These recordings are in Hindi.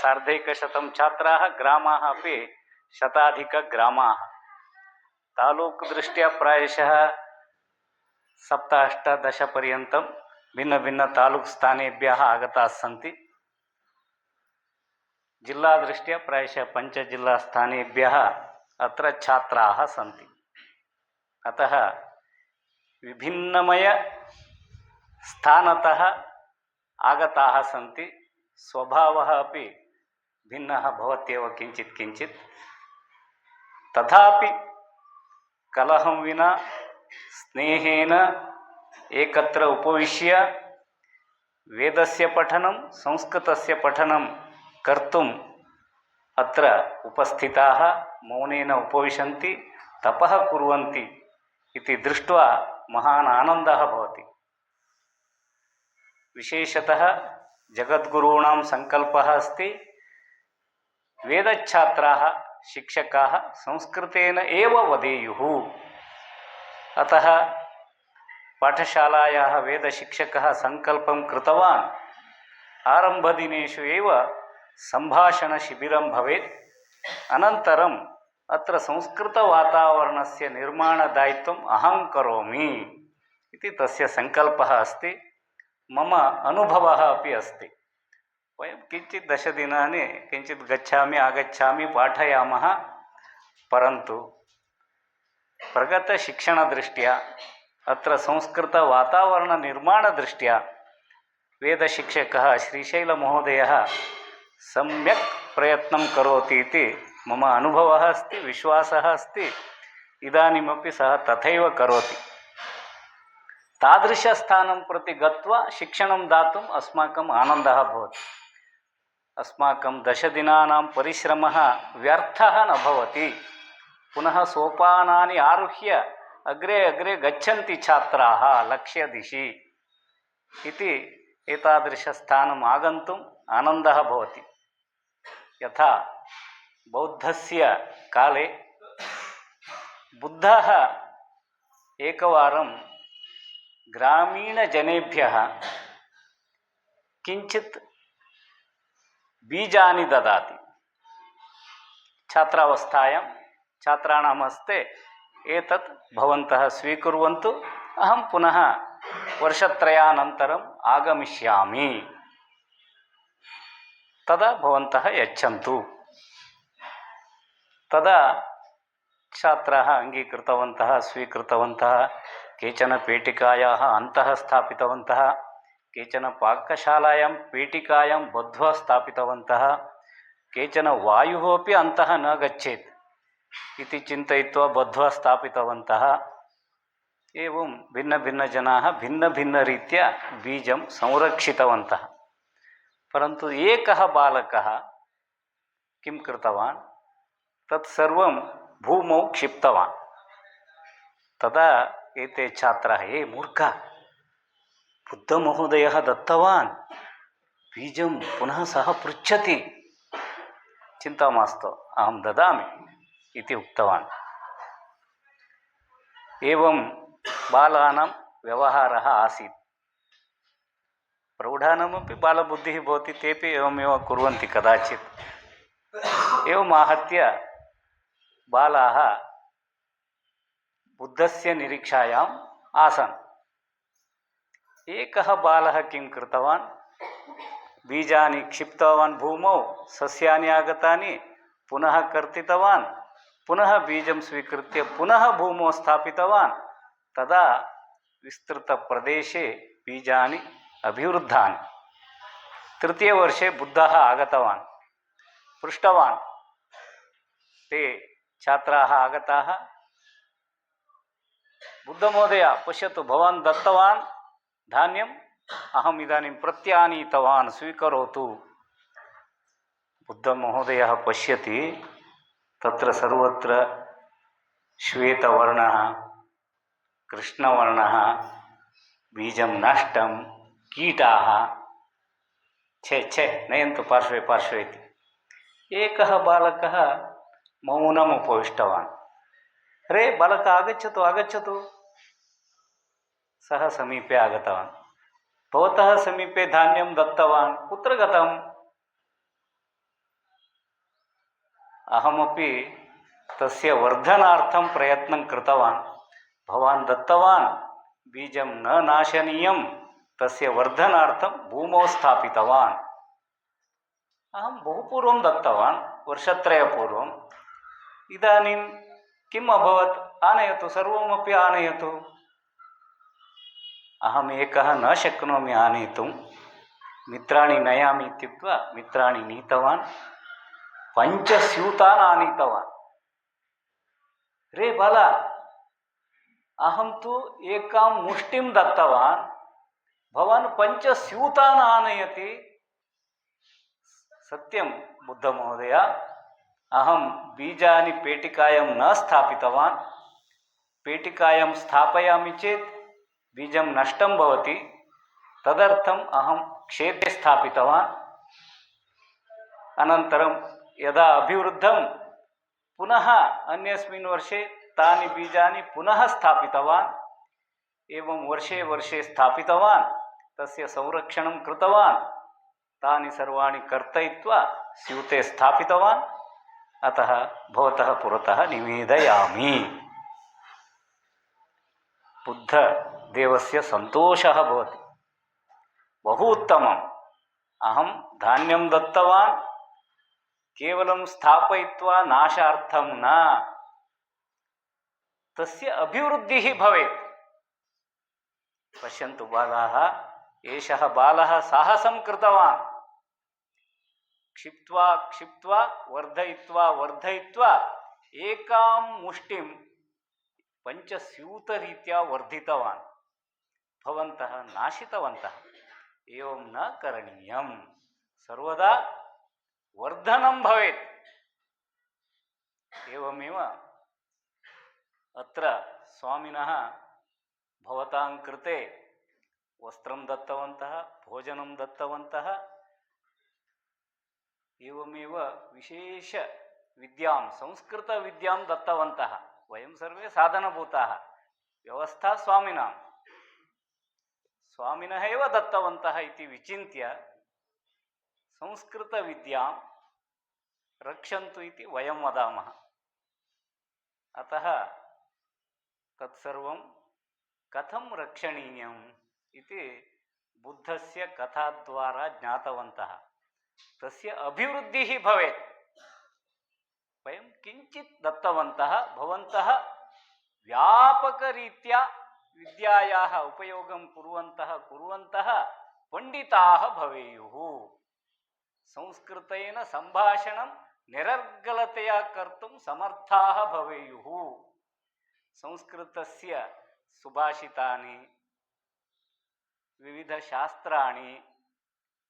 सार्धैकशतं छात्राः, ग्रामाः अपि शताधिकग्रामाः तालूक् दृष्ट्या प्रायशः सप्त अष्टादशपर्यन्तं भिन्नभिन्नतालूक् स्थानेभ्यः आगताः सन्ति। जिल्लादृष्ट्या प्रायशः पञ्चजिल्लास्थानेभ्यः अत्र छात्राः सन्ति। अतः विभिन्नमयस्थानतः आगताः सन्ति। स्वभावः अपि भिन्नः भवत्येव किञ्चित् किञ्चित्। तथापि कलहं विना स्नेहेन एकत्र उपविश्य वेदस्य पठनं, संस्कृतस्य पठनं अत्र उपस्थिताः मौनेन उपविशन्ति, तपः कुर्वन्ति इति दृष्ट्वा भवति। विशेषतः जगद्गुरूणां सङ्कल्पः अस्ति। ವೇದಛಾತ್ರಾ ಶಿಕ್ಷಕ ಸಂಸ್ಕೃತೇನ ಏವ ವದೇಯು ಅತಃ ಪಾಠಶಾಲಾಯ ವೇದಶಿಕ್ಷಕ ಸಂಕಲ್ಪ ಕೃತವಾನ್. ಆರಂಭದಿನೇಷು ಏವ ಸಂಭಾಷಣಶಿಬಿರಂ ಭವೇತ್. ಅನಂತರಂ ಅತ್ರ ಸಂಸ್ಕೃತವಾತಾವರಣಸ್ಯ ನಿರ್ಮಾಣದಾಯಿತ್ವಂ ಅಹಂ ಕರೋಮಿ. ಇತಿ ತಸ್ಯ ಸಂಕಲ್ಪಃ ಅಸ್ತಿ. ಮಮ ಅನುಭವ ಅಪಿ ಅಸ್ತಿ. वयं किञ्चित् दशदिनानि किञ्चित् गच्छामि आगच्छामि पाठयामः परन्तु प्रगतशिक्षणदृष्ट्या अत्र संस्कृतवातावरणनिर्माणदृष्ट्या वेदशिक्षकः श्रीशैलमहोदयः सम्यक् प्रयत्नं करोति इति मम अनुभवः अस्ति विश्वासः अस्ति इदानीमपि सः तथैव करोति तादृशस्थानं प्रति गत्वा शिक्षणं दातुम् अस्माकम् आनन्दः भवति ಅಸ್ಮಾಕಂ ದಶದಿನಾಂ ಪರಿಶ್ರಮ ವ್ಯರ್ಥ ನ ಭವತಿ ಪುನಃ ಸೋಪಾನಾನಿ ಆರುಹ್ಯ ಅಗ್ರೆ ಅಗ್ರೆ ಗಚ್ಚಂತಿ ಛಾತ್ರಾ ಲಕ್ಷ್ಯ ದಿಶಿ ಇತಿ ಏತಾದೃಶಸ್ಥಾನಂ ಆಗಂತು ಆನಂದ ಭವತಿ ಯಥಾ ಬೌದ್ಧಸ್ಯ ಕಾಲೆ ಬುದ್ಧ ಏಕವಾರಂ ಗ್ರಾಮೀಣಜನೇಭ್ಯ ಕಿಂಚಿತ್ बीजानि ददाति छात्रावस्थायां छात्राणां हस्ते एतत् भवन्तः स्वीकुर्वन्तु अहं पुनः वर्षत्रयानन्तरम् आगमिष्यामि तदा भवन्तः यच्छन्तु तदा छात्राः अङ्गीकृतवन्तः स्वीकृतवन्तः केचन पेटिकायाः अन्तः स्थापितवन्तः केचन पाकशालायां पेटिकायां बद्ध्वा स्थापितवन्तः, केचन वायुः अपि अन्तः न गच्छेत् इति चिन्तयित्वा बद्ध्वा स्थापितवन्तः। एवं भिन्नभिन्नजनाः भिन्नभिन्नरीत्या बीजं संरक्षितवन्तः। परन्तु एकः बालकः किं कृतवान्? तत्सर्वं भूमौ क्षिप्तवान्। तदा एते छात्राः हे मूर्ख बुद्धमहोदयः दत्तवान्। बीजं पुनः सः पृच्छति। चिन्ता मास्तु, अहं ददामि इति उक्तवान्। एवं बालानां व्यवहारः आसीत्। प्रौढानामपि बालबुद्धिः भवति, तेपि एवमेव कुर्वन्ति कदाचित्। एवम् आहत्य बालाः बुद्धस्य निरीक्षायाम् आसन्। एकः बालः किं कृतवान्? बीजानि क्षिप्तवान् भूमौ, सस्यानि आगतानि पुनः कर्तितवान्, पुनः बीजं स्वीकृत्य पुनः भूमौ स्थापितवान्। तदा विस्तृतप्रदेशे बीजानि अभिवृद्धानि। तृतीयवर्षे बुद्धः आगतवान्, पृष्टवान्। ते छात्राः आगताः। बुद्धमहोदय, पश्यतु, भवान् दत्तवान्? ధాన్యం అహం ఇదానీం ప్రత్యానీతవాన్ స్వీకరోతు బుద్ధమహోదయ పశ్యతి తత్ర సర్వత్ర శ్వేతవర్ణ కృష్ణవర్ణ బీజం నష్టం కీటా ಛೆ ಛೆ ನಯಂತು ಪಾರ್ಶ್ವೇ ಪಾರ್ಶ್ವೇ ಇತಿ ಏಕಃ ಬಾಲಕಃ ಮೌನಂ ಉಪವಿಷ್ಟವಾನ್ ರೇ ಬಾಲಕ ಆಗಚ್ಚತು ಆಗಚ್ಚತು सः समीपे आगतवान्। भवतः समीपे धान्यं दत्तवान्। कुत्र गतम्? अहमपि तस्य वर्धनार्थं प्रयत्नं कृतवान्। भवान् दत्तवान्। बीजं न नाशनीयं। तस्य वर्धनार्थं भूमौ स्थापितवान्। अहं बहुपूर्वं दत्तवान्, वर्षत्रयपूर्वम्। इदानीं किम् अभवत्? आनयतु, सर्वमपि आनयतु। अहम् एकः न शक्नोमि आनेतुं मित्राणि नयामि इत्युक्त्वा मित्राणि नीतवान् पञ्चस्यूतान् आनीतवान् रे बाला अहं तु एकां मुष्टिं दत्तवान् भवान् पञ्चस्यूतान् आनयति सत्यं बुद्धमहोदय अहं बीजानि पेटिकायां न स्थापितवान् पेटिकायां स्थापयामि चेत् बीजं नष्टं भवति। तदर्थम् अहं क्षेत्रे स्थापितवान्। अनन्तरं यदा अभिवृद्धं पुनः अन्यस्मिन् वर्षे तानि बीजानि पुनः स्थापितवान्, एवं वर्षे वर्षे स्थापितवान्, तस्य संरक्षणं कृतवान्, तानि सर्वाणि कर्तयित्वा स्यूते स्थापितवान्। अतः भवतः पुरतः निवेदयामि। बुद्धदेवस्य सन्तोषः भवति। बहु उत्तमम् अहं धान्यं दत्तवान्, केवलं स्थापयित्वा नाशार्थं न। तस्य अभिवृद्धिः भवेत्। पश्यन्तु बालाः, एषः बालः साहसं कृतवान्। क्षिप्त्वा क्षिप्त्वा, वर्धयित्वा वर्धयित्वा, एकां ಪಂಚಸ್ಯೂತ ರೀತಿಯ ವರ್ಧಿತವಾನ್ ಭವಂತಹ ನಾಶಿತವಂತಹ ಏವಂ ನ ಕರಣೀಯಂ. ಸರ್ವದಾ ವರ್ಧನಂ ಭವೇತ್. ಏವಮೇವ ಅತ್ರ ಸ್ವಾಮಿನಃ ಭವತಾಂ ಕೃತೆ ವಸ್ತ್ರಂ ದತ್ತವಂತಹ ಭೋಜನಂ ದತ್ತವಂತಹ ಏವಮೇವ ವಿಶೇಷ ವಿದ್ಯಾಂ, ಸಂಸ್ಕೃತ ವಿದ್ಯಾಂ ದತ್ತವಂತಹ ವಯಂ ಸರ್ವೇ ಸಾಧನಭೂತ ವ್ಯವಸ್ಥಾ ಸ್ವಾಮಿನ ಸ್ವಾಮಿನ ಏವ ದತ್ತವಂತಹ ಇತಿ ವಿಚಿಂತ್ಯ ಸಂಸ್ಕೃತ ವಿದ್ಯಾ ರಕ್ಷಂತು ಇತಿ ವಯಂ ವದಾಮ ಅತಃ ತತ್ಸರ್ವ ಕಥಂ ರಕ್ಷಣೀಯಂ ಇತಿ ಬುದ್ಧಸ್ಯ ಕಥಾದ್ವಾರ ಜ್ಞಾತವಂತಹ ತಸ್ಯ ಅಭಿವೃದ್ಧಿ ಭವೇತ್ వయం కించిత్ దత్తవంత భవంత వ్యాపకరీత్యా విద్యాయా ఉపయోగం కురువంత కురువంత పండితా భవేయు. సంస్కృతైన సంభాషణం నిరర్గలతయా కర్తుం సమర్థా భవేయు. సంస్కృతస్య సుభాషితాని వివిధ శాస్త్రాన్ని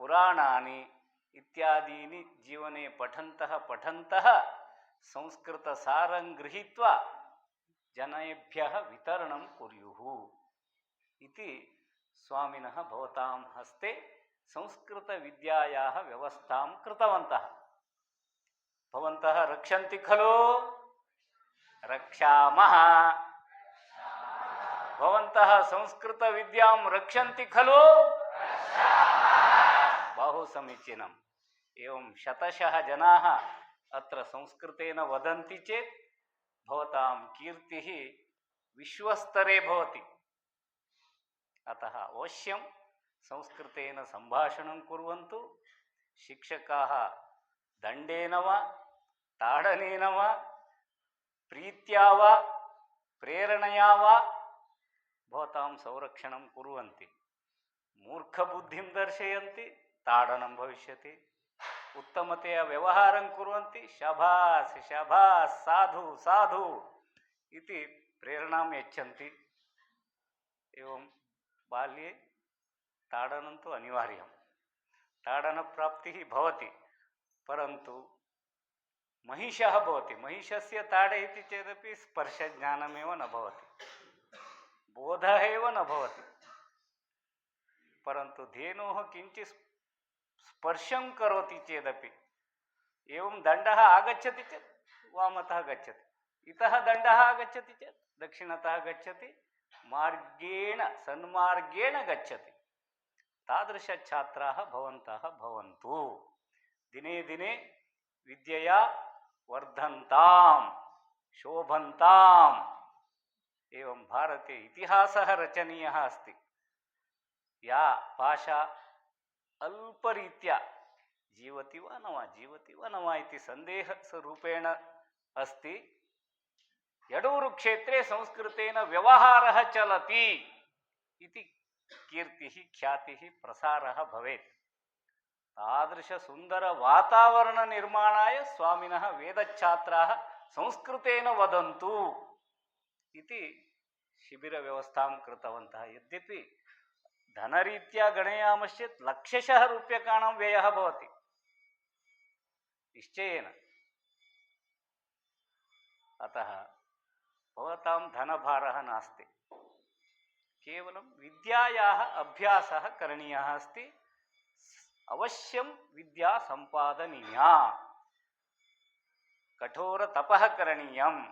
పురాణాన్ని ఇత్యాదీని జీవనే పఠంతः పఠంతः సంస్కృత సారం గృహీత్వా జనేభ్య వితరణం కుర్యు ఇది స్వామిన భవతాం హస్తే సంస్కృత విద్యాయా వ్యవస్థాం కృతవంత. భవంత రక్షంతి ఖలు? రక్షామ. భవంత సంస్కృత విద్యాం రక్షంతి ఖలు? బహు సమీచీనం. ఏం శతశ జనా? అత్ర సంస్కృతేన వదంతి చేత్ భవతాం కీర్తి విశ్వస్తరే భవతి. అత అవశ్యం సంస్కృతేన సంభాషణం కురువంతు శిక్షకా దండేన వా తాడనేన వా ప్రీత్యా వా ప్రేరణయా వా భవతాం సంరక్షణం కురువంతి. మూర్ఖబుద్ధిం దర్శయంతి తాడనం భవిష్యతి. ಉತ್ತಮತೆಯ ವ್ಯವಹಾರಂ ಕುರುವಂತಿ, ಶಭಾಸ್ ಶಭಾಸ್, ಸಾಧು ಸಾಧು ಇತಿ ಪ್ರೇರಣಾಂ ಯಚ್ಚಂತಿ. एवं ಬಾಲ್ಯೆ ತಾಡನಂತೂ ಅನಿವಾರ್ಯಂ. ತಾಡನ ಪ್ರಾಪ್ತಿ ಭವತಿ, ಪರಂತು ಮಹಿಷಃ ಭವತಿ. ಮಹಿಷಸ್ಯ ತಾಡ ಇತಿ ಚೇದಪಿ ಸ್ಪರ್ಶ ಜ್ಞಾನಮೇವ ನ ಭವತಿ. ಬೋಧ ಏವ ನ ಭವತಿ. ಪರಂತು ಧೇನೋಹ ಕಿಂಚಿತ್ स्पर्शं करोति चेदपि। एवं दण्डः आगच्छति चेत् वामतः गच्छति। इतः दण्डः आगच्छति चेत् दक्षिणतः गच्छति। मार्गेण सन्मार्गेण गच्छति। तादृशछात्राः भवन्तः भवन्तु। दिने दिने विद्यया वर्धन्तां शोभन्ताम्। एवं भारते इतिहासः रचनीयः अस्ति। या भाषा ಅಲ್ಪ ರೀತ್ಯ ಜೀವತಿ ವ ನವ ಜೀವತಿ ವ ನವ ಇತಿ ಸಂದೇಹ ಸ್ವರೂಪೇಣ ಅಸ್ತಿ. ಎಡೂರು ಕ್ಷೇತ್ರೇ ಸಂಸ್ಕೃತೇನ ವ್ಯವಹಾರ ಚಲತಿ ಇತಿ ಕೀರ್ತಿ ಖ್ಯಾತಿ ಪ್ರಸಾರ ಭವೇತ್. ತಾದೃಶ ಸುಂದರ ವಾತಾವರಣ ನಿರ್ಮಾಣಾಯ ಸ್ವಾಮಿನಃ ವೇದಛಾತ್ರ ಸಂಸ್ಕೃತೇನ ವದಂತು ಇತಿ ಶಿಬಿರ ವ್ಯವಸ್ಥಾಂ ಕೃತವಂತಹ. ಯದ್ಯಪಿ धनरीत्या गणयामश्चेत् लक्षशः रूप्यकाणां व्ययः भवति। निश्चयेन। अतः भवतां धनभारः नास्ति। केवलं विद्यायाः अभ्यासः करणीयः अस्ति। अवश्यं विद्या सम्पादनीया। कठोरतपः करणीयं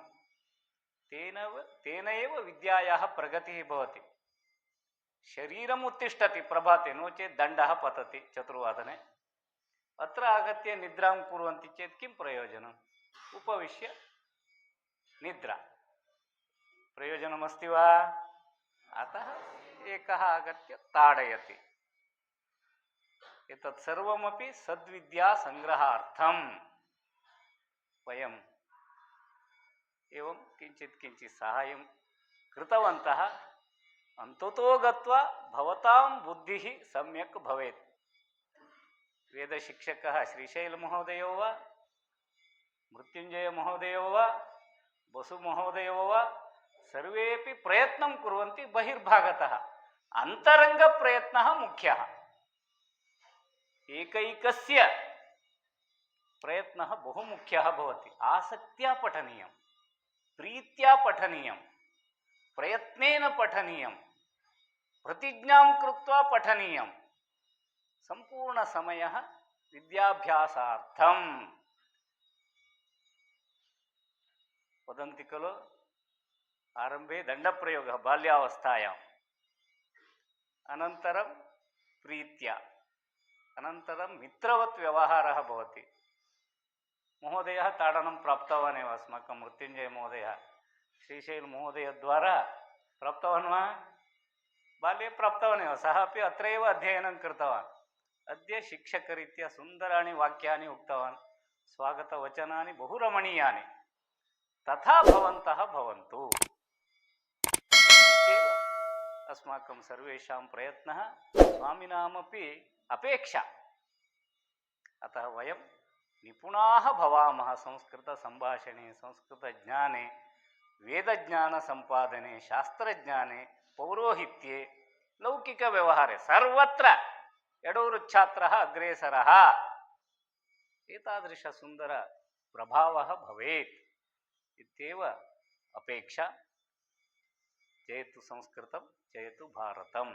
तेन तेन एव विद्यायाः प्रगतिः भवति। शरीरम् उत्तिष्ठति, प्रभाते, नो चेत् दण्डः पतति चतुर्वादने। अत्र आगत्य निद्रां कुर्वन्ति चेत् किं प्रयोजनम्? उपविश्य निद्रा। प्रयोजनमस्ति वा? अतः एकः आगत्य ताडयति। एतत् सर्वमपि सद्विद्यासङ्ग्रहार्थं वयम् एवं किञ्चित् किञ्चित् साहाय्यं कृतवन्तः। ಅಂತತೋಗತ್ವ ಭವತಾಂ ಬುದ್ಧಿ ಸಮ್ಯಕ್ ಭವೇತ್. ವೇದ ಶಿಕ್ಷಕಃ ಶ್ರೀಶೈಲ ಮಹೋದಯೋ ವಾ ಮೃತ್ಯುಂಜಯ ಮಹೋದಯೋ ವಾ ಬಸು ಮಹೋದಯೋ ವಾ ಸರ್ವೇಪಿ ಪ್ರಯತ್ನ ಕುರುವಂತಿ ಬಹಿರ್ಭಾಗತಃ. ಅಂತರಂಗ ಪ್ರಯತ್ನ ಮುಖ್ಯ. ಏಕೈಕಸ್ಯ ಪ್ರಯತ್ನ ಬಹು ಮುಖ್ಯ ಭವತಿ. ಆಸಕ್ತಿಯ ಪಠನೀಯ, ಪ್ರೀತ್ಯ ಪಠನೀಯ, ಪ್ರಯತ್ನೇನ ಪಠನೀಯ. प्रतिज्ञां कृत्वा पठनीयं सम्पूर्णसमयः विद्याभ्यासार्थम् वदन्ति खलु आरम्भे दण्डप्रयोगः बाल्यावस्थायाम् अनन्तरं प्रीत्या अनन्तरं मित्रवत् व्यवहारः भवति महोदयः ताडनं प्राप्तवान् एव अस्माकं मृत्युञ्जयमहोदयः श्रीशैलमहोदयद्वारा प्राप्तवान् वा बाल्ये प्राप्तवान् एव, सः अपि अत्रैव अध्ययनं कृतवान्। अद्य शिक्षकरीत्या सुन्दराणि वाक्यानि उक्तवान्। स्वागतवचनानि बहु रमणीयानि तथा भवन्तु। इत्येव अस्माकं सर्वेषां प्रयत्नः, स्वामिनामपि अपेक्षा। अतः वयं निपुणाः भवामः संस्कृतसम्भाषणे, संस्कृतज्ञाने, वेदज्ञानसम्पादने, शास्त्रज्ञाने पौरोहित्ये ಛಾತ್ರ सर्वत्र ಏತಾದೃಶ ಸುಂದರ ಪ್ರಭಾವ ಭವೇತ್ इत्येव अपेक्षा। जयतु संस्कृतं जयतु भारतम्।